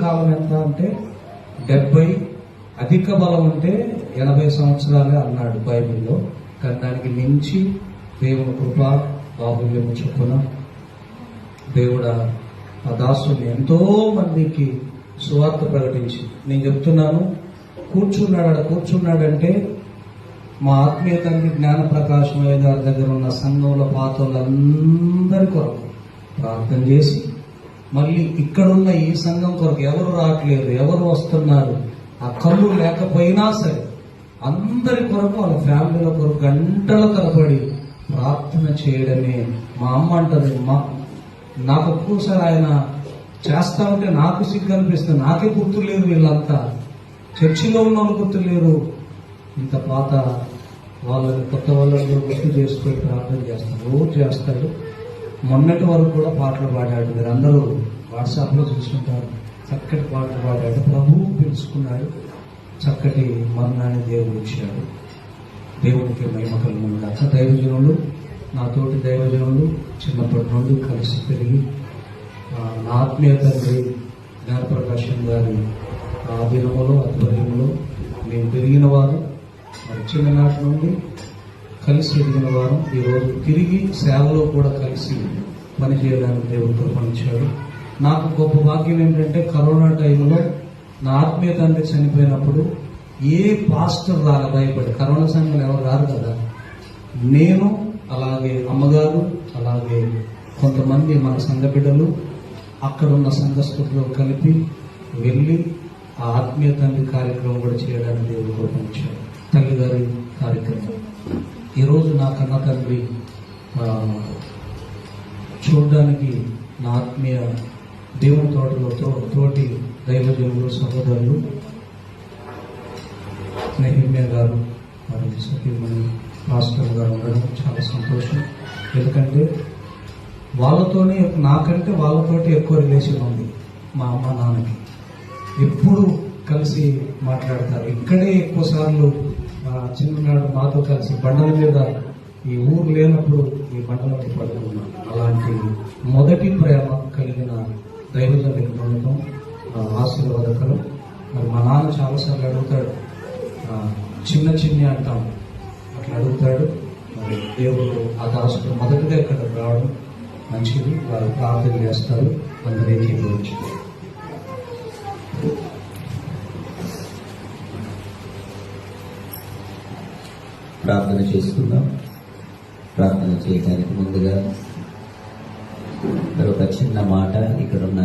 కాలం ఎంత అంటే డెబ్బై అధిక బలం అంటే ఎనభై సంవత్సరాలే అన్నాడు బైబిల్లో. కానీ దానికి మించి దేవుని కృప బాహుల్యము చొప్పున దేవుడ ఆ దాసుని ఎంతో మందికి సువార్త ప్రకటించి నేను చెప్తున్నాను కూర్చున్నాడు కూర్చున్నాడంటే మా ఆత్మీయ తండ్రి జ్ఞాన ప్రకాశం గారి దగ్గర ఉన్న సంఘంలో పాత్రలందరి కొరకు ప్రార్థన చేసి మళ్ళీ ఇక్కడున్న ఈ సంఘం కొరకు ఎవరు రావట్లేదు ఎవరు వస్తున్నారు ఆ కళ్ళు లేకపోయినా సరే అందరి కొరకు వాళ్ళ ఫ్యామిలీల కొరకు గంటల తరబడి ప్రార్థన చేయడమే మా అమ్మ అంటది. మా నాకు ఒక్కోసారి ఆయన చేస్తా ఉంటే నాకు సిగ్గు అనిపిస్తుంది. నాకే గుర్తులేరు వీళ్ళంతా. చర్చిలో ఉన్న వాళ్ళు గుర్తులేరు. ఇంత పాత వాళ్ళని కొత్త వాళ్ళని గుర్తు చేసుకొని ప్రార్థన చేస్తారు రోజు చేస్తాడు. మొన్నటి వరకు కూడా పాటలు పాడాడు మీరు అందరూ వాట్సాప్లో చూసుకుంటారు. చక్కటి పాటలు పాడాడు. ప్రభువు పిలుచుకున్నాడు చక్కటి మరణాన్ని దేవుడు ఇచ్చాడు. దేవునికి మహిమ కలుగునుగాక. దైవజనులు నాతోటి దైవజనులు చిన్నప్పటి నుండి కలిసి పెరిగి నా ఆత్మీయ తండ్రి జ్ఞానప్రకాశం గారి ఆధీనంలో ఆధ్వర్యంలో మేము పెరిగిన వారు మరి చిన్ననాటి నుండి కలిసి ఎదిగిన వారు ఈరోజు తిరిగి సేవలో కూడా కలిసి పనిచేయడానికి దేవుడు కృపణించాడు నాకు గొప్ప భాగ్యం ఏంటంటే కరోనా టైంలో నా ఆత్మీయ తండ్రి చనిపోయినప్పుడు ఏ పాస్టర్ రాల భయపడి కరోనా సంఘం ఎవరు రారు కదా? నేను అలాగే అమ్మగారు అలాగే కొంతమంది మన సంఘ బిడ్డలు అక్కడున్న ఉన్న కలిపి వెళ్ళి ఆ ఆత్మీయ తండ్రి కార్యక్రమం కూడా చేయడానికి దేవుడు కోరుకుంటాడు తల్లి కార్యక్రమం. ఈరోజు నా కన్న తండ్రి చూడడానికి నా ఆత్మీయ దేవుని తోటలతో తోటి దైవజనులు సహోదరులు నెహిమ్య గారు మరి సతీమణి మాస్టర్ గారు ఉండడం చాలా సంతోషం. ఎందుకంటే వాళ్ళతోనే నాకంటే వాళ్ళతోటి ఎక్కువ రిలేషన్ ఉంది మా అమ్మ నాన్నకి. ఎప్పుడు కలిసి మాట్లాడతారు. ఇక్కడే ఎక్కువ సార్లు ఆ, చిన్ననాడు మాతో కలిసి బండల మీద ఈ ఊరు లేనప్పుడు ఈ బండలకి పడుతున్నాను అలాంటి మొదటి ప్రేమ కలిగిన దైవజనులకు పొందడం ఆ, ఆశీర్వాదకరం మరి మా నాన్న చాలాసార్లు అడుగుతాడు చిన్న చిన్ని అంటాం. అట్లా అడుగుతాడు మరి దేవుడు ఆ దాసుడు మొదటిగా ఇక్కడ రావడం మంచిది వారు ప్రార్థన చేస్తారు అందరికీ ప్రార్థన చేసుకుందాం. ప్రార్థన చేయడానికి ముందుగా మరొక ఒక చిన్న మాట ఇక్కడున్న